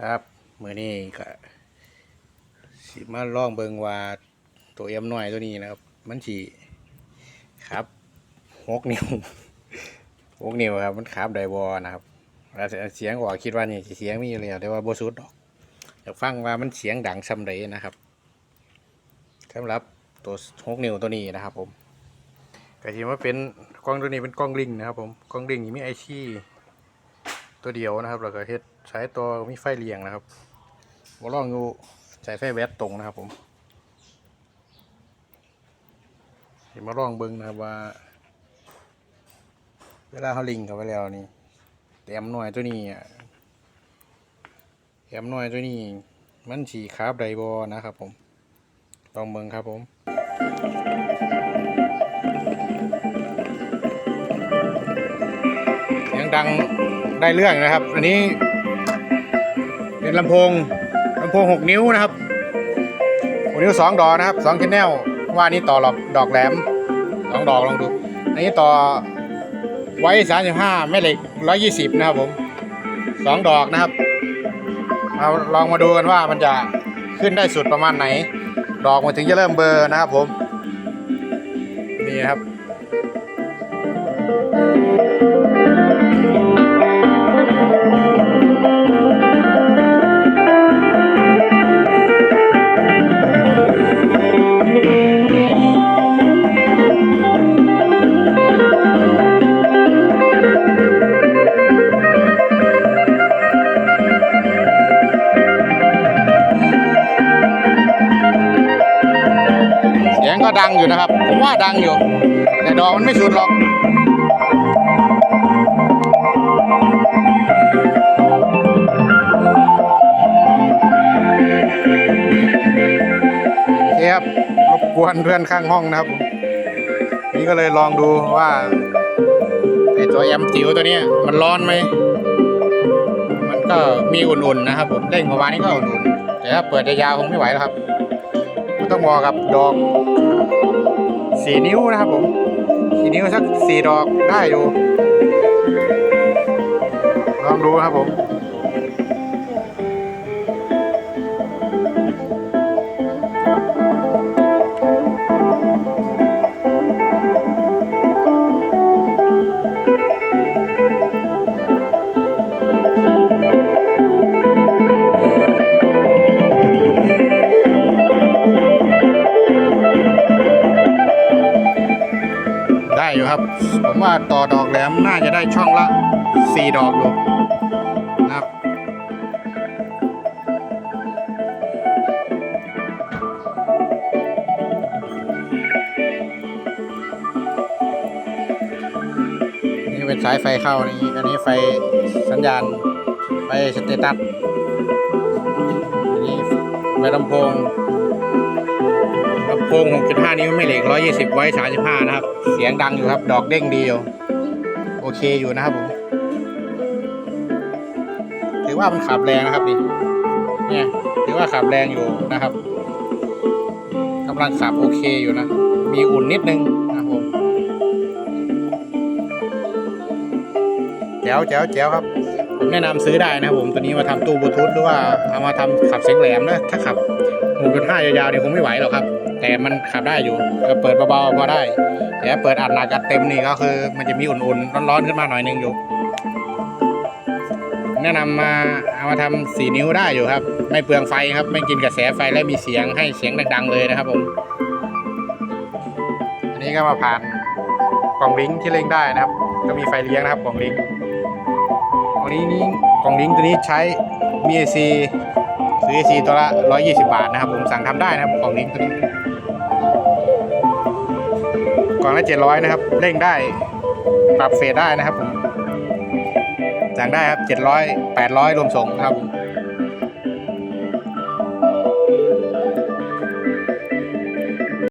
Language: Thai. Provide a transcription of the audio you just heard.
ครับมือนี้ก็สิมาลองเบิงว่าตัวเอ็มน้อยตัวนี้นะครับ มันสีครับหกนิ้วหกนิ้วครับมันขับไดบอนะครับแล้วเสียงออกคิดว่านี่เสียงมีอยู่แล้วแต่ว่าโบสุดดอกอยากฟังว่ามันเสียงดังซ้ำใดนะครับสำหรับตัวหกนิ้วตัวนี้นะครับ ผมก็ที่ว่าเป็นกล้องตัวนี้เป็นกล้องลิงนะครับ ผมกล้องลิงนี่มีไอชี่ ตัวเดียวนะครับแล้วก็เฮ็ดใช้ตัวมีไฟเรียงนะครับบ่ลองอยู่ใช้ไฟแวดตรงนะครับผมเมาลองเบิ่งนะครับว่า เวลาเขาลิงเข้าไปแล้วนี่แอมหน่อยตัวนี้อะแอมหน่อยตัวนี้ มันสีคาบไดบอนะครับผมลองเบิ่งครับผมเสียงดัง ได้เรื่องนะครับ อันนี้ เป็นลำโพงลำโพงหกนิ้วนะครับหกนิ้วสองดอกนะครับสองชแนลว่านี่ต่อหลอกดอกแหลมสองดอกลองดูอันนี้ต่อไว้สามสิบห้าแม่เหล็กร้อยยี่สิบนะครับผมสองดอกนะครับเอาลองมาดูกันว่ามันจะขึ้นได้สุดประมาณไหน ดอกมันถึงจะเริ่มเบอร์นะครับผม นี่ครับ ก็ดังอยู่นะครับ ผมว่าดังอยู่ แต่ดอกมันไม่สุดหรอกเคครับรบกวนเพื่อนข้างห้องนะครับผมนี่ก็เลยลองดูว่าไอตัวแอมจิ๋วตัวนี้มันร้อนไหม มันก็มีอุ่นๆนะครับ ผมเร่งประมาณนี้ก็อุ่นๆแต่ถ้าเปิดยาวๆคงไม่ไหวแล้วครับ มันต้องบอกกับดอกสี่นิ้วนะครับผมสี่นิ้วสักสี่ดอกได้อยู่ลองดูครับผม อยู่ครับ ผมว่าต่อดอกแหลมน่าจะได้ช่องละสี่ดอกอยู่นะครับนี่เป็นสายไฟเข้านี่อันนี้ไฟสัญญาณไฟสเตตัสอันนี้ไฟลำโพง โพง6.5 นิ้วไม่เหล็ก 120 ไว้ 35 นะครับ เสียงดังอยู่ครับ ดอกเด้งดีอยู่โอเคอยู่นะครับผม ถือว่ามันขับแรงนะครับนี่เนี่ยถือว่าขับแรงอยู่นะครับกำลังขับโอเคอยู่นะ มีอุ่นนิดนึงนะครับผมแจ๋วแจ๋วแจ๋วครับ แนะนำซื้อได้นะครับผมตัวนี้มาทำตู้บลูทูธหรือว่าเอามาทำขับเสียงแหลมนะถ้าขับ6.5ยาวๆเนี่ยคงไม่ไหวหรอกครับ แต่มันขับได้อยู่เปิดเบาๆพอได้แต่เปิดอัดหนักอัดเต็มนี่ก็คือมันจะมีอุ่นๆร้อนๆขึ้นมาหน่อยนึงอยู่ แนะนำมาเอามาทำสี่นิ้วได้อยู่ครับ ไม่เปลืองไฟครับไม่กินกระแสไฟและมีเสียงให้เสียงดังๆเลยนะครับผมอันนี้ก็มาผ่านกล่องลิงก์ที่เล่งได้นะครับ ก็มีไฟเลี้ยงนะครับกล่องลิงก์ ล่องนี้นี่กล่องลิงตัวนี้ใช้มีเอซื้อเอซีตัวละ 120 บาทนะครับ ผมสั่งทำได้นะครับกล่องลิงตัวนี้กล่องละ700นะครับเร่งได้ปรับเฟสได้นะครับผมสั่งได้ครับ700 800รวมส่งนะครับผม